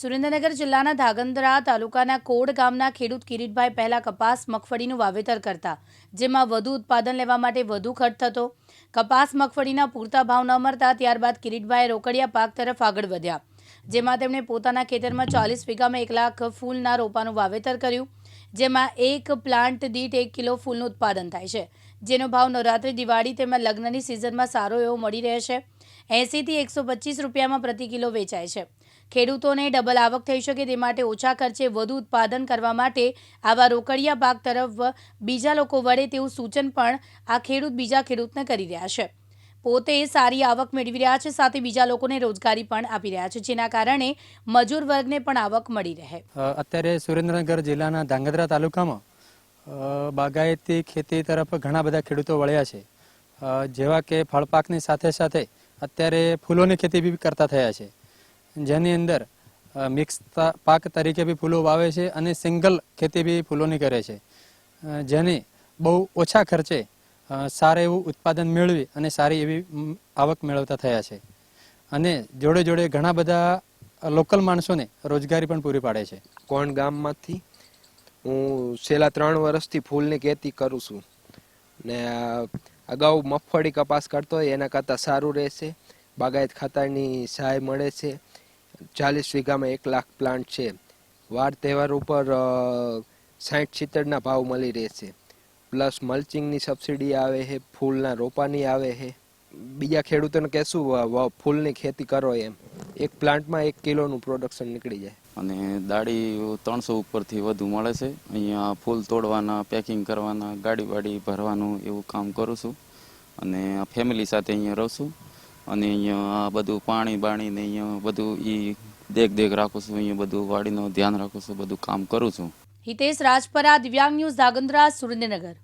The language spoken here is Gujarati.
સુરેન્દ્રનગર જિલ્લાના ધાગંદ્રા તાલુકાના કોડ ગામના ખેડૂત કિરીટભાઈ પહેલા કપાસ મગફળીનું વાવેતર કરતા, જેમાં વધુ ઉત્પાદન લેવા માટે વધુ ખર્ચ થતો. કપાસ મગફળીના પૂરતા ભાવ ન મળતા ત્યારબાદ કિરીટભાઈએ રોકડિયા પાક તરફ આગળ વધ્યા. જેમાં તેમણે પોતાના ખેતરમાં ચાલીસ વીઘામાં એક લાખ ફૂલના રોપાનું વાવેતર કર્યું, જેમાં એક પ્લાન્ટ દીઠ એક કિલો ફૂલનું ઉત્પાદન થાય છે. જેનો ભાવ નવરાત્રિ, દિવાળી તેમજ લગ્નની સિઝનમાં સારો એવો મળી રહે છે. એંસીથી એકસો પચીસ રૂપિયામાં પ્રતિ કિલો વેચાય છે. ખેડૂતોને ડબલ આવક થઈ શકે તે માટે ઓછા ખર્ચે વધુ ઉત્પાદન કરવા માટે આવા રોકડિયા પાક તરફ બીજા લોકો વળે તેવું સૂચન પણ આ ખેડૂત બીજા ખેડૂતને કરી રહ્યા છે. પોતે સારી આવક મેળવી રહ્યા છે, સાથે બીજા લોકોને રોજગારી પણ આપી રહ્યા છે, જેના કારણે મજૂર વર્ગને પણ આવક મળી રહે. અત્યારે સુરેન્દ્રનગર જિલ્લાના ધાંગધ્રા તાલુકામાં બાગાયતી ખેતી તરફ ઘણા બધા ખેડૂતો વળ્યા છે. જેવા કે ફળપાકની સાથે સાથે અત્યારે ફૂલોની ખેતી બી કરતા થયા છે. જેની અંદર મિક્સ પાક તરીકે બી ફૂલો વાવે છે અને સિંગલ ખેતી બી ફૂલોની કરે છે. જેને બહુ ઓછા ખર્ચે સારું એવું ઉત્પાદન મેળવી અને સારી એવી આવક મેળવતા થયા છે. અને જોડે જોડે ઘણા બધા લોકલ માણસોને રોજગારી પણ પૂરી પાડે છે. કોણ ગામમાંથી? હું છેલ્લા ત્રણ વર્ષથી ફૂલની ખેતી કરું છું. ને અગાઉ મગફળી કપાસ કરતો હોય એના કરતાં સારું રહેશે. બાગાયત ખાતાની સહાય મળે છે. ચાલીસ વીઘામાં એક લાખ પ્લાન્ટ છે. વાર તહેવાર ઉપર સાઠ સિત્તેરના ભાવ મળી રહેશે. પ્લસ મલ્ચિંગની સબસિડી આવે છે, ફૂલના રોપાની આવે છે. બીજા ખેડૂતોને કહેશું ફૂલની ખેતી કરો એમ. એક પ્લાન્ટમાં એક કિલોનું પ્રોડક્શન નીકળી જાય. અને દાડી ત્રણસો ઉપરથી વધુ મળે છે. અહીંયા ફૂલ તોડવાના પેકિંગ કરવાના, ગાડી વાડી ભરવાનું એવું કામ કરું છું. અને ફેમિલી સાથે અહીંયા રહું છું. અને અહીંયા બધું પાણી બાણી ને અહીંયા બધું એ દેખ દેખ રાખું છું. અહીંયા બધું વાડીનું ધ્યાન રાખું છું, બધું કામ કરું છું. હિતેશ રાજપરા, દિવ્યાંગ ન્યૂઝ ધાગંદ્રા સુરેન્દ્રનગર.